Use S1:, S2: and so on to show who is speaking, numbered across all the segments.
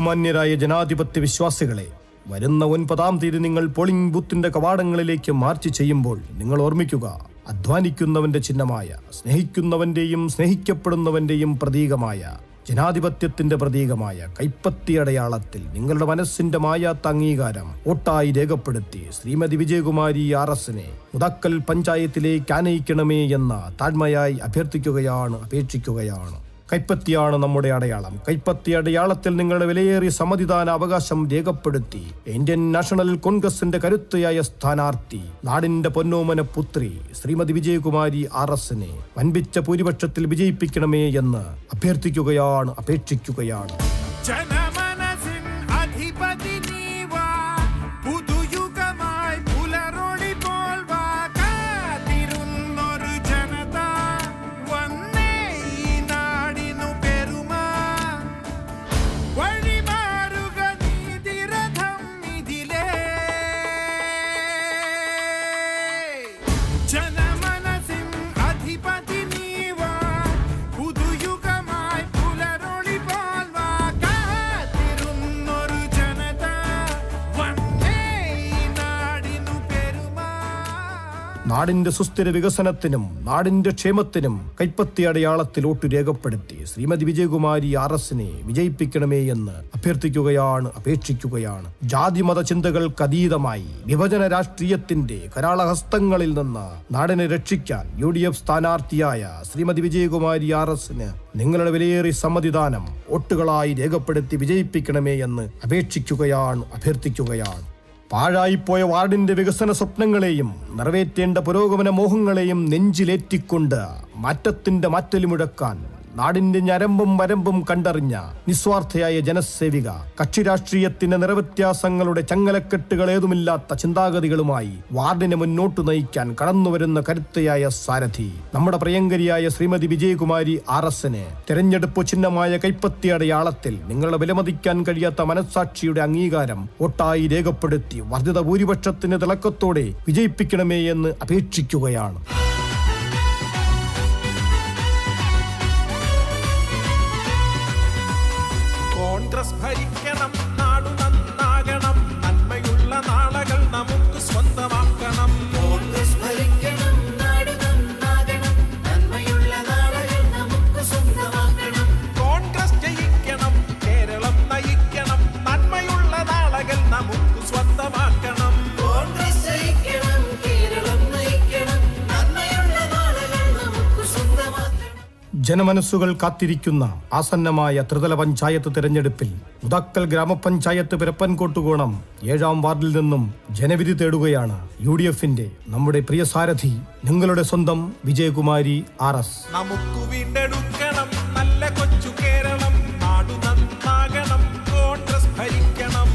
S1: ബഹുമാന്യരായ ജനാധിപത്യ വിശ്വാസികളെ വരുന്ന ഒൻപതാം തീയതി നിങ്ങൾ പോളിംഗ് ബൂത്തിന്റെ കവാടങ്ങളിലേക്ക് മാർച്ച് ചെയ്യുമ്പോൾ നിങ്ങൾ ഓർമ്മിക്കുക അധ്വാനിക്കുന്നവന്റെ ചിഹ്നമായ സ്നേഹിക്കുന്നവന്റെയും സ്നേഹിക്കപ്പെടുന്നവന്റെയും പ്രതീകമായ ജനാധിപത്യത്തിന്റെ പ്രതീകമായ കൈപ്പത്തി അടയാളത്തിൽ നിങ്ങളുടെ മനസ്സിന്റെ മായാത്ത അംഗീകാരം ഒട്ടായി രേഖപ്പെടുത്തി ശ്രീമതി വിജയകുമാരി ആർ എസിനെ മുതക്കൽ പഞ്ചായത്തിലേക്ക് ആനയിക്കണമേ എന്ന താഴ്മയായി അഭ്യർത്ഥിക്കുകയാണ് അപേക്ഷിക്കുകയാണ്. കൈപ്പത്തിയാണ് നമ്മുടെ അടയാളം. കൈപ്പത്തി അടയാളത്തിൽ നിങ്ങളുടെ വിലയേറിയ സമ്മതിദാന അവകാശം രേഖപ്പെടുത്തി. ഇന്ത്യൻ നാഷണൽ കോൺഗ്രസിന്റെ കരുത്തയായ സ്ഥാനാർത്ഥി നാടിന്റെ പൊന്നോമന പുത്രി ശ്രീമതി വിജയകുമാരി ആർ എസിനെ വൻപിച്ച ഭൂരിപക്ഷത്തിൽ വിജയിപ്പിക്കണമേ എന്ന് അഭ്യർത്ഥിക്കുകയാണ് അപേക്ഷിക്കുകയാണ്. നാടിന്റെ സുസ്ഥിര വികസനത്തിനും നാടിന്റെ ക്ഷേമത്തിനും കൈപ്പത്തി അടയാളത്തിൽ വോട്ട് രേഖപ്പെടുത്തി ശ്രീമതി വിജയകുമാരി ആർ എസിനെ വിജയിപ്പിക്കണമേ എന്ന് അഭ്യർത്ഥിക്കുകയാണ് അപേക്ഷിക്കുകയാണ്. ജാതിമത ചിന്തകൾക്ക് അതീതമായി വിഭജന രാഷ്ട്രീയത്തിന്റെ കരാളഹസ്തങ്ങളിൽ നിന്ന് നാടിനെ രക്ഷിക്കാൻ യു ഡി എഫ് സ്ഥാനാർത്ഥിയായ ശ്രീമതി വിജയകുമാരി ആർ എസിന് നിങ്ങളുടെ വിലയേറിയ സമ്മതിദാനം വോട്ടുകളായി രേഖപ്പെടുത്തി വിജയിപ്പിക്കണമേ എന്ന് അപേക്ഷിക്കുകയാണ് അഭ്യർത്ഥിക്കുകയാണ്. പാഴായിപ്പോയ വാർഡിന്റെ വികസന സ്വപ്നങ്ങളെയും നിറവേറ്റേണ്ട പുരോഗമന മോഹങ്ങളെയും നെഞ്ചിലേറ്റിക്കൊണ്ട് മാറ്റത്തിന്റെ മാറ്റലിമുഴക്കാൻ നാടിന്റെ ഞരമ്പും വരമ്പും കണ്ടറിഞ്ഞ നിസ്വാർത്ഥയായ ജനസേവിക കക്ഷി രാഷ്ട്രീയത്തിന്റെ നിറവ്യത്യാസങ്ങളുടെ ചങ്ങലക്കെട്ടുകൾ ഏതുമില്ലാത്ത ചിന്താഗതികളുമായി വാർഡിനെ മുന്നോട്ട് നയിക്കാൻ കടന്നുവരുന്ന കരുത്തയായ സാരഥി. നമ്മുടെ പ്രിയങ്കരിയായ ശ്രീമതി വിജയകുമാരി ആർ എസിന് തെരഞ്ഞെടുപ്പ് ചിഹ്നമായ കൈപ്പത്തി അടയാളത്തിൽ നിങ്ങളുടെ വിലമതിക്കാൻ കഴിയാത്ത മനസ്സാക്ഷിയുടെ അംഗീകാരം ഒട്ടായി രേഖപ്പെടുത്തി വർദ്ധിത ഭൂരിപക്ഷത്തിന് തിളക്കത്തോടെ വിജയിപ്പിക്കണമേ എന്ന് അപേക്ഷിക്കുകയാണ്.
S2: കോൺഗ്രസ് ഭരിക്കണം.
S1: ജനമനസ്സുകൾ കാത്തിരിക്കുന്ന ആസന്നമായ ത്രിതല പഞ്ചായത്ത് തിരഞ്ഞെടുപ്പിൽ മുതക്കൽ ഗ്രാമപഞ്ചായത്ത് പിരപ്പൻകോട്ടുകോണം ഏഴാം വാർഡിൽ നിന്നും ജനവിധി തേടുകയാണ് യു ഡി എഫിന്റെ നമ്മുടെ പ്രിയ സാരഥി നിങ്ങളുടെ സ്വന്തം വിജയകുമാരി ആർ എസ്.
S2: നമുക്ക് വീണ്ടെടുക്കണം നല്ല കൊച്ചു കേരളം. ഭരിക്കണം.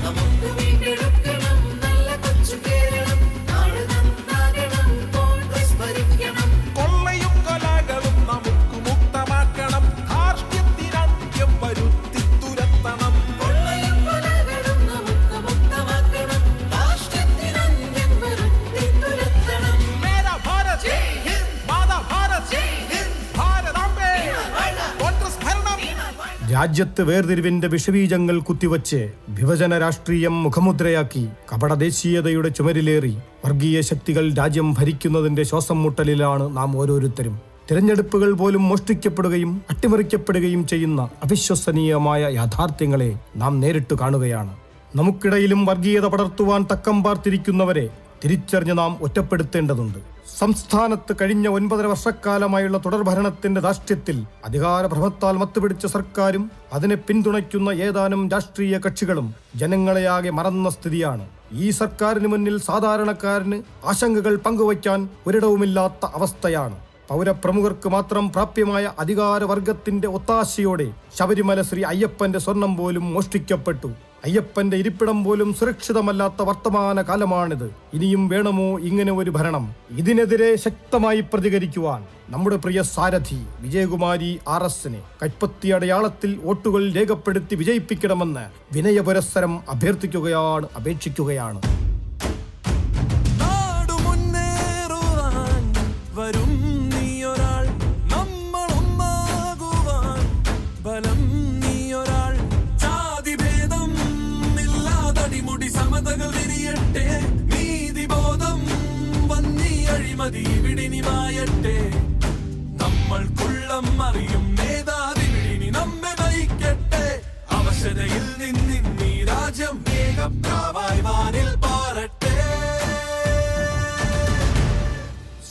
S1: രാജ്യത്ത് വേർതിരിവിന്റെ വിഷബീജങ്ങൾ കുത്തിവച്ച് വിഭജന രാഷ്ട്രീയം മുഖമുദ്രയാക്കി കപട ദേശീയതയുടെ ചുമരിലേറി വർഗീയ ശക്തികൾ രാജ്യം ഭരിക്കുന്നതിന്റെ ശ്വാസം മുട്ടലിലാണ് നാം ഓരോരുത്തരും. തിരഞ്ഞെടുപ്പുകൾ പോലും മോഷ്ടിക്കപ്പെടുകയും അട്ടിമറിക്കപ്പെടുകയും ചെയ്യുന്ന അവിശ്വസനീയമായ യാഥാർത്ഥ്യങ്ങളെ നാം നേരിട്ട് കാണുകയാണ്. നമുക്കിടയിലും വർഗീയത പടർത്തുവാൻ തക്കം പാർത്തിരിക്കുന്നവരെ തിരിച്ചറിഞ്ഞ് നാം ഒറ്റപ്പെടുത്തേണ്ടതുണ്ട്. സംസ്ഥാനത്ത് കഴിഞ്ഞ ഒൻപതര വർഷക്കാലമായുള്ള തുടർഭരണത്തിന്റെ ദാഷ്ട്യത്തിൽ അധികാരഭ്രമത്താൽ മത്തുപിടിച്ച സർക്കാരും അതിനെ പിന്തുണയ്ക്കുന്ന ഏതാനും രാഷ്ട്രീയ കക്ഷികളും ജനങ്ങളെയാകെ മറന്ന സ്ഥിതിയാണ്. ഈ സർക്കാരിന് മുന്നിൽ സാധാരണക്കാരന് ആശങ്കകൾ പങ്കുവയ്ക്കാൻ ഒരിടവുമില്ലാത്ത അവസ്ഥയാണ്. പൗരപ്രമുഖർക്ക് മാത്രം പ്രാപ്യമായ അധികാരവർഗത്തിന്റെ ഒത്താശയോടെ ശബരിമല ശ്രീ അയ്യപ്പന്റെ സ്വർണം പോലും മോഷ്ടിക്കപ്പെട്ടു. അയ്യപ്പന്റെ ഇരിപ്പിടം പോലും സുരക്ഷിതമല്ലാത്ത വർത്തമാന കാലമാണിത്. ഇനിയും വേണമോ ഇങ്ങനെ ഒരു ഭരണം? ഇതിനെതിരെ ശക്തമായി പ്രതികരിക്കുവാൻ നമ്മുടെ പ്രിയ സാരഥി വിജയകുമാരി ആർ എസിനെ കൈപ്പത്തി അടയാളത്തിൽ വോട്ടുകൾ രേഖപ്പെടുത്തി വിജയിപ്പിക്കണമെന്ന് വിനയപുരസ്സരം അഭ്യർത്ഥിക്കുകയാണ് അപേക്ഷിക്കുകയാണ്.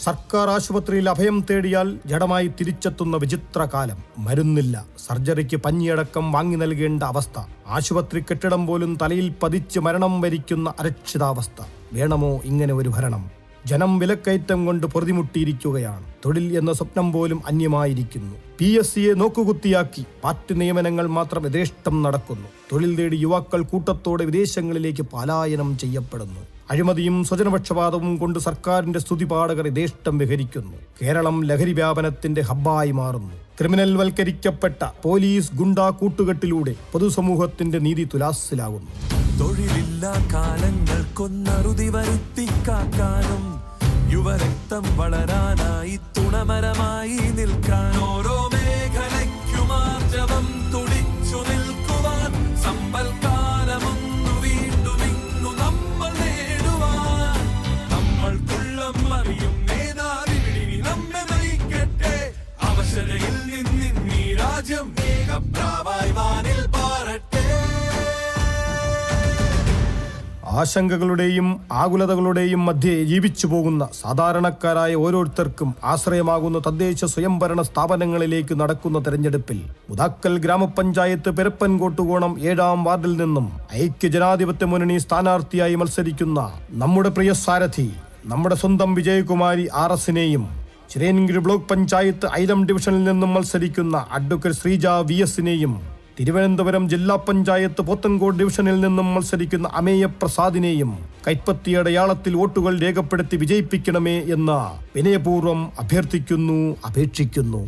S1: സർക്കാർ ആശുപത്രിയിൽ അഭയം തേടിയാൽ ജഡമായി തിരിച്ചെത്തുന്ന വിചിത്ര കാലം. മരുന്നില്ല. സർജറിക്ക് പഞ്ഞിയടക്കം വാങ്ങി നൽകേണ്ട അവസ്ഥ. ആശുപത്രി കെട്ടിടം പോലും തലയിൽ പതിച്ച് മരണം വരിക്കുന്ന അരക്ഷിതാവസ്ഥ. വേണമോ ഇങ്ങനെ ഒരു ഭരണം? ജനം വിലക്കയറ്റം കൊണ്ട് പൊറുതിമുട്ടിയിരിക്കുകയാണ്. തൊഴിൽ എന്ന സ്വപ്നം പോലും അന്യമായിരിക്കുന്നു. പി എസ് സിയെ നോക്കുകുത്തിയാക്കി പാർട്ടി നിയമനങ്ങൾ മാത്രം യഥേഷ്ടം നടക്കുന്നു. തൊഴിൽ തേടി യുവാക്കൾ കൂട്ടത്തോടെ വിദേശങ്ങളിലേക്ക് പലായനം ചെയ്യപ്പെടുന്നു. അഴിമതിയും സ്വജനപക്ഷപാതവും കൊണ്ട് സർക്കാരിന്റെ സ്തുതിപാഠകർ യഥേഷ്ടം വിഹരിക്കുന്നു. കേരളം ലഹരി വ്യാപനത്തിന്റെ ഹബ്ബായി മാറുന്നു. ക്രിമിനൽ വൽക്കരിക്കപ്പെട്ട പോലീസ് ഗുണ്ടാ കൂട്ടുകെട്ടിലൂടെ പൊതുസമൂഹത്തിന്റെ നീതി തുലാസിലാകുന്നു.
S3: തൊഴിലില്ലാ കാലങ്ങൾക്കൊന്നറുതി വരുത്തിക്കാക്കാനും യുവരക്തം വളരാനായി തുണമരമായി നിൽക്കാൻ ഓരോ മേഖലയ്ക്കുമാർജവം തുടിച്ചു നിൽക്കുവാൻ സമ്പൽക്കാലമൊന്നു വീണ്ടും ഇന്നു നമ്മൾ നേടുവാൻ. രാജ്യം വേഗപ്രാവായി വാനിൽ
S1: ആശങ്കകളുടെയും ആകുലതകളുടെയും മധ്യേ ജീവിച്ചു പോകുന്ന സാധാരണക്കാരായ ഓരോരുത്തർക്കും ആശ്രയമാകുന്ന തദ്ദേശ സ്വയംഭരണ സ്ഥാപനങ്ങളിലേക്ക് നടക്കുന്ന തെരഞ്ഞെടുപ്പിൽ മുതാക്കൽ ഗ്രാമപഞ്ചായത്ത് പെരപ്പൻകോട്ടുകോണം ഏഴാം വാർഡിൽ നിന്നും ഐക്യ ജനാധിപത്യ മുന്നണി സ്ഥാനാർത്ഥിയായി മത്സരിക്കുന്ന നമ്മുടെ പ്രിയ സാരഥി നമ്മുടെ സ്വന്തം വിജയകുമാരി ആർ എസിനെയും ചിരേൻഗിരി ബ്ലോക്ക് പഞ്ചായത്ത് ഐലം ഡിവിഷനിൽ നിന്നും മത്സരിക്കുന്ന അഡ്വക്കേറ്റ് ശ്രീജ വി എസിനെയും തിരുവനന്തപുരം ജില്ലാ പഞ്ചായത്ത് പോത്തൻകോട് ഡിവിഷനിൽ നിന്നും മത്സരിക്കുന്ന അമേയ പ്രസാദിനെയും കൈപ്പത്തിയടയാളത്തിൽ വോട്ടുകൾ രേഖപ്പെടുത്തി വിജയിപ്പിക്കണമേ എന്ന് വിനയപൂർവം അഭ്യർത്ഥിക്കുന്നു അപേക്ഷിക്കുന്നു.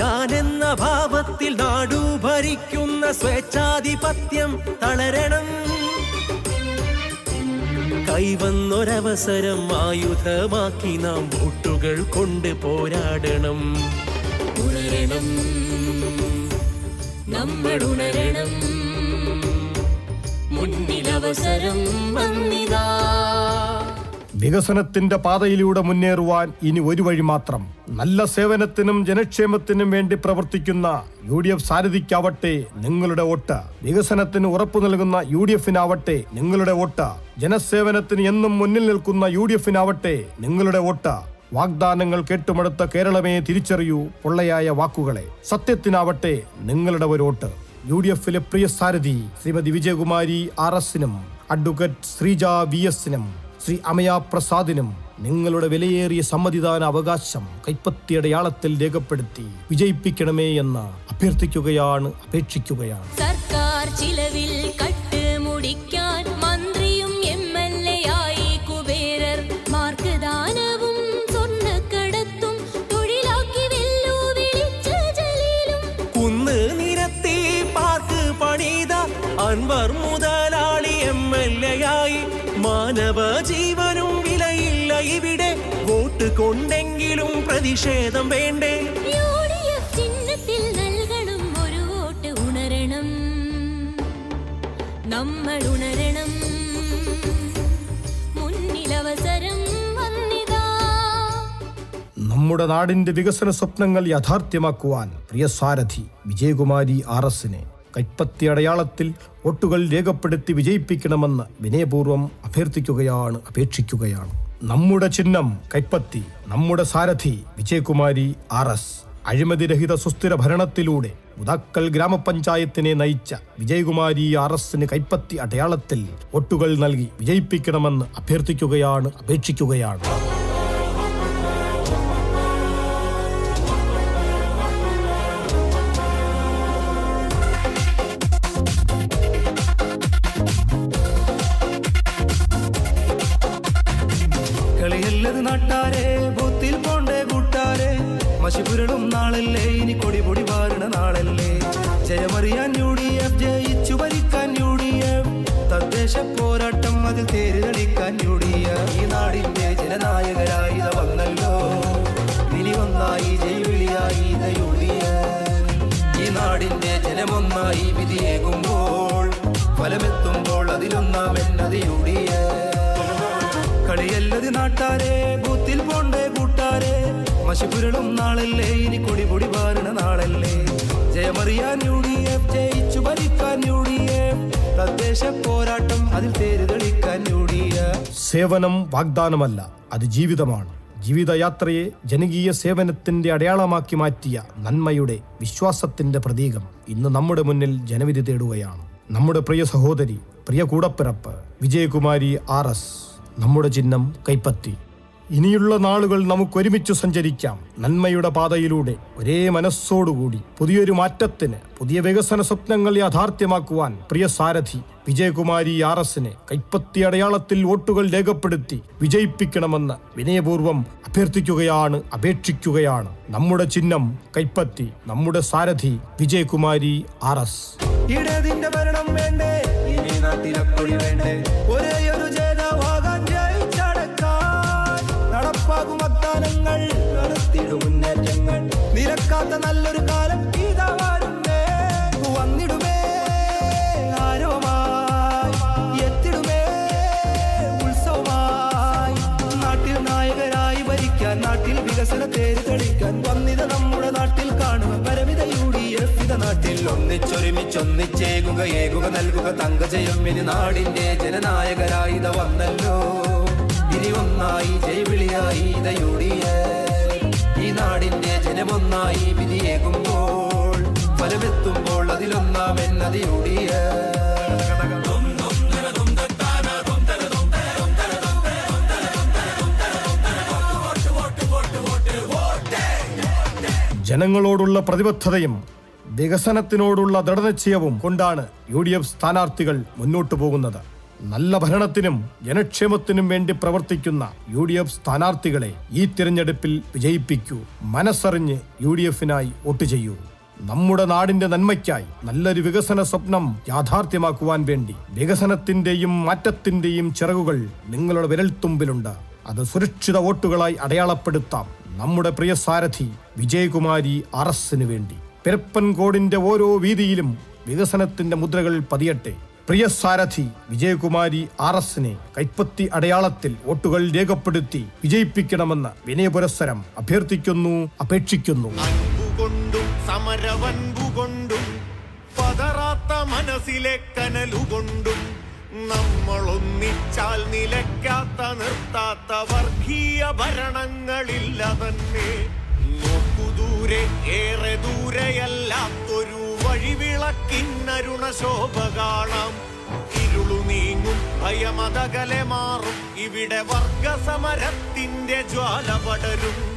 S4: ഞാനെന്ന ഭാവത്തിൽ നാടു ഭരിക്കുന്ന സ്വേച്ഛാധിപത്യം തളരണം. കൈവന്നൊരവസരം ആയുധമാക്കി നാം വോട്ടുകൾ കൊണ്ട് പോരാടണം.
S5: ഉണരണം. നമ്മൾ ഉണരണം. മുന്നിലവസരം വന്നിതാ.
S1: വികസനത്തിന്റെ പാതയിലൂടെ മുന്നേറുവാൻ ഇനി ഒരു വഴി മാത്രം. നല്ല സേവനത്തിനും ജനക്ഷേമത്തിനും വേണ്ടി പ്രവർത്തിക്കുന്ന യു ഡി എഫ് സാരഥിക്കാവട്ടെ നിങ്ങളുടെ വോട്ട്. വികസനത്തിന് ഉറപ്പു നൽകുന്ന യു ഡി എഫിനാവട്ടെ നിങ്ങളുടെ വോട്ട്. ജനസേവനത്തിന് എന്നും മുന്നിൽ നിൽക്കുന്ന യു ഡി എഫിനാവട്ടെ നിങ്ങളുടെ വോട്ട്. വാഗ്ദാനങ്ങൾ കേട്ടുമടുത്ത കേരളമേ തിരിച്ചറിയൂ പൊള്ളയായ വാക്കുകളെ. സത്യത്തിനാവട്ടെ നിങ്ങളുടെ ഒരു വോട്ട്. യു ഡി എഫിലെ പ്രിയ സാരഥി ശ്രീമതി വിജയകുമാരി ആർ എസിനും അഡ്വക്കേറ്റ് ശ്രീജ വി എസിനും. ശ്രീ അമയാ പ്രസാദിനും നിങ്ങളുടെ വിലയേറിയ സമ്മതിദാന അവകാശം കൈപ്പത്തിയടയാളത്തിൽ രേഖപ്പെടുത്തി വിജയിപ്പിക്കണമേ എന്ന് അഭ്യർത്ഥിക്കുകയാണ് അപേക്ഷിക്കുകയാണ്.
S5: സർക്കാർ ചിലവിൽ കട്ട് മുടിക്കാൻ മന്ത്രിയും എം എൽ എ ആയി കുബേരർ മാർക്ക് ദാനവും സ്വർണക്കടത്തും തൊഴിലാക്കി വെല്ലുവിളിച്ച ജലീലും
S4: കുന്ന് നിരത്തി പാർക്ക് പണിത അൻവർ മുതലാളി എം എൽ എ ആയി മാനവ ജീവനും വിലയില്ല ഇവിടെ. വോട്ട് കൊണ്ടെങ്കിലും പ്രതിഷേധം വേണ്ടേ?
S5: ചിഹ്നത്തിൽ നൽകണം ഒരു വോട്ട് ഉണരണം. നമ്മൾ ഉണരണം. മുന്നിലവസരം വന്നിതാ.
S1: നമ്മുടെ നാടിന്റെ വികസന സ്വപ്നങ്ങൾ യാഥാർത്ഥ്യമാക്കുവാൻ പ്രിയ സാരഥി വിജയകുമാരി ആർ എസിനെ കൈപ്പത്തി അടയാളത്തിൽ വോട്ടുകൾ രേഖപ്പെടുത്തി വിജയിപ്പിക്കണമെന്ന് വിനയപൂർവം അഭ്യർത്ഥിക്കുകയാണ് അപേക്ഷിക്കുകയാണ്. നമ്മുടെ ചിഹ്നം കൈപ്പത്തി നമ്മുടെ സാരഥി വിജയകുമാരി ആർ എസ്. അഴിമതിരഹിത സുസ്ഥിര ഭരണത്തിലൂടെ മുതാക്കൽ ഗ്രാമപഞ്ചായത്തിനെ നയിച്ച വിജയകുമാരി ആർ എസിന് കൈപ്പത്തി അടയാളത്തിൽ വോട്ടുകൾ നൽകി വിജയിപ്പിക്കണമെന്ന് അഭ്യർത്ഥിക്കുകയാണ് അപേക്ഷിക്കുകയാണ്.
S6: പോരാട്ടം അതിൽ തേര് കളിക്കാൻ ഓടിയ ഈ നാടിന്റെ ജനനായകരായി വന്നല്ലോ. ഇനി ഒന്നായി ജൈവിളിയായി ഇത യു ഡി എഫ് ഈ നാടിന്റെ ജന ജനമൊന്നായി വിധിയേകുമ്പോൾ ഫലമെത്തുമ്പോൾ അതിലൊന്നാം എന്നത് യു ഡി കളിയല്ലത് നാട്ടാരെ ബൂത്തിൽ പോണ്ടേ കൂട്ടാരെ. മശിപുരളും നാളല്ലേ ഇനി കൊടിപൊടി പാരണ നാളല്ലേ. ജയമറിയാൻ യു ഡി എഫ് ജയിച്ചു ഭരിക്കാൻ യു ഡി എഫ് തദ്ദേശ പോരാട്ടം അതിൽ തേര് തെളിക്കാൻ യു ഡി എഫ്.
S1: സേവനം വാഗ്ദാനമല്ല അത് ജീവിതമാണ്. ജീവിതയാത്രയെ ജനകീയ സേവനത്തിന്റെ അടയാളമാക്കി മാറ്റിയ നന്മയുടെ വിശ്വാസത്തിന്റെ പ്രതീകം ഇന്ന് നമ്മുടെ മുന്നിൽ ജനവിധി തേടുകയാണ്. നമ്മുടെ പ്രിയ സഹോദരി പ്രിയ കൂടപ്പിറപ്പ് വിജയകുമാരി ആർ എസ് നമ്മുടെ ചിഹ്നം കൈപ്പത്തി. ഇനിയുള്ള നാളുകൾ നമുക്ക് ഒരുമിച്ച് സഞ്ചരിക്കാം. നന്മയുടെ പാതയിലൂടെ ഒരേ മനസ്സോടുകൂടി പുതിയൊരു മാറ്റത്തിന് പുതിയ വികസന സ്വപ്നങ്ങൾ യാഥാർത്ഥ്യമാക്കുവാൻ പ്രിയ സാരഥി വിജയകുമാരി ആർ എസിനെ കൈപ്പത്തി അടയാളത്തിൽ വോട്ടുകൾ രേഖപ്പെടുത്തി വിജയിപ്പിക്കണമെന്ന് വിനയപൂർവം അഭ്യർത്ഥിക്കുകയാണ് അപേക്ഷിക്കുകയാണ്. നമ്മുടെ ചിഹ്നം കൈപ്പത്തി നമ്മുടെ സാരഥി വിജയകുമാരി ആർ എസ്.
S6: ഭരണം വേണ്ടേ? ഇനി വേണ്ടേ? നിരക്കാത്ത നല്ലൊരു കാലം ഇതാ വരുന്നേ. വന്നിടുമേ എത്തിടുമേ ഉത്സവമായി. നാട്ടിൽ നായകരായി ഭരിക്കാൻ നാട്ടിൽ വികസന തേര് തെളിക്കാൻ വന്നിത നമ്മുടെ നാട്ടിൽ കാണുക പരമിത യു ഡി എഫ് ഇത നാട്ടിൽ. ഒന്നിച്ചൊരുമിച്ചൊന്നിച്ചേകുക ഏകുക നൽകുക തങ്കജയം നാടിന്റെ ജനനായകരായി ഇത വന്നല്ലോ. ഇനി ഒന്നായി ജയവിളിയായി ഇത യു ഡി എഫ്. ഈ നാടിന്റെ ജനമൊന്നായി വിധിയേകുമ്പോൾ ഫലമെത്തുമ്പോൾ അതിലൊന്നാം എന്നത് യു ഡി എഫ്
S1: ജനങ്ങളോടുള്ള പ്രതിബദ്ധതയും വികസനത്തിനോടുള്ള ദൃഢനിശ്ചയവും കൊണ്ടാണ് യു ഡി എഫ് സ്ഥാനാർത്ഥികൾ മുന്നോട്ടു പോകുന്നത്. നല്ല ഭരണത്തിനും ജനക്ഷേമത്തിനും വേണ്ടി പ്രവർത്തിക്കുന്ന യു ഡി എഫ് സ്ഥാനാർത്ഥികളെ ഈ തിരഞ്ഞെടുപ്പിൽ വിജയിപ്പിക്കൂ. മനസ്സറിഞ്ഞ് യു ഡി എഫിനായി വോട്ട് ചെയ്യൂ. നമ്മുടെ നാടിന്റെ നന്മയ്ക്കായി നല്ലൊരു വികസന സ്വപ്നം യാഥാർത്ഥ്യമാക്കുവാൻ വേണ്ടി വികസനത്തിന്റെയും മാറ്റത്തിന്റെയും ചിറകുകൾ നിങ്ങളുടെ വിരൽത്തുമ്പിലുണ്ട്. അത് സുരക്ഷിത വോട്ടുകളായി അടയാളപ്പെടുത്താം. നമ്മുടെ പ്രിയ സാരഥി വിജയകുമാരി ആർ വേണ്ടി. പിരപ്പൻകോടിന്റെ ഓരോ വീതിയിലും വികസനത്തിന്റെ മുദ്രകൾ പതിയട്ടെ. പ്രിയ സാരഥി വിജയകുമാരി ആർ എസിനെ കൈപ്പത്തി അടയാളത്തിൽ വോട്ടുകൾ രേഖപ്പെടുത്തി വിജയിപ്പിക്കണമെന്ന് വിനയപുരസ്സരം അഭ്യർത്ഥിക്കുന്നു അപേക്ഷിക്കുന്നു.
S2: അൻപുകൊണ്ടും സമരവൻപുകൊണ്ടും പതറാത്ത മനസ്സിലെ കനലുകൊണ്ടും നമ്മളൊന്നിച്ചാൽ നിലയ്ക്കാത്ത നിർത്താത്ത വർഗീയ ഭരണങ്ങളില്ല തന്നെ നോക്കു ദൂരെ ഏറെ ദൂരെയല്ലാത്തൊരു വഴിവിളക്കിന്നരുണ ശോഭ കാണാം ഇരുളു നീങ്ങും ഭയമതകലെ മാറും. ഇവിടെ വർഗസമരത്തിന്റെ ജ്വാല പടരും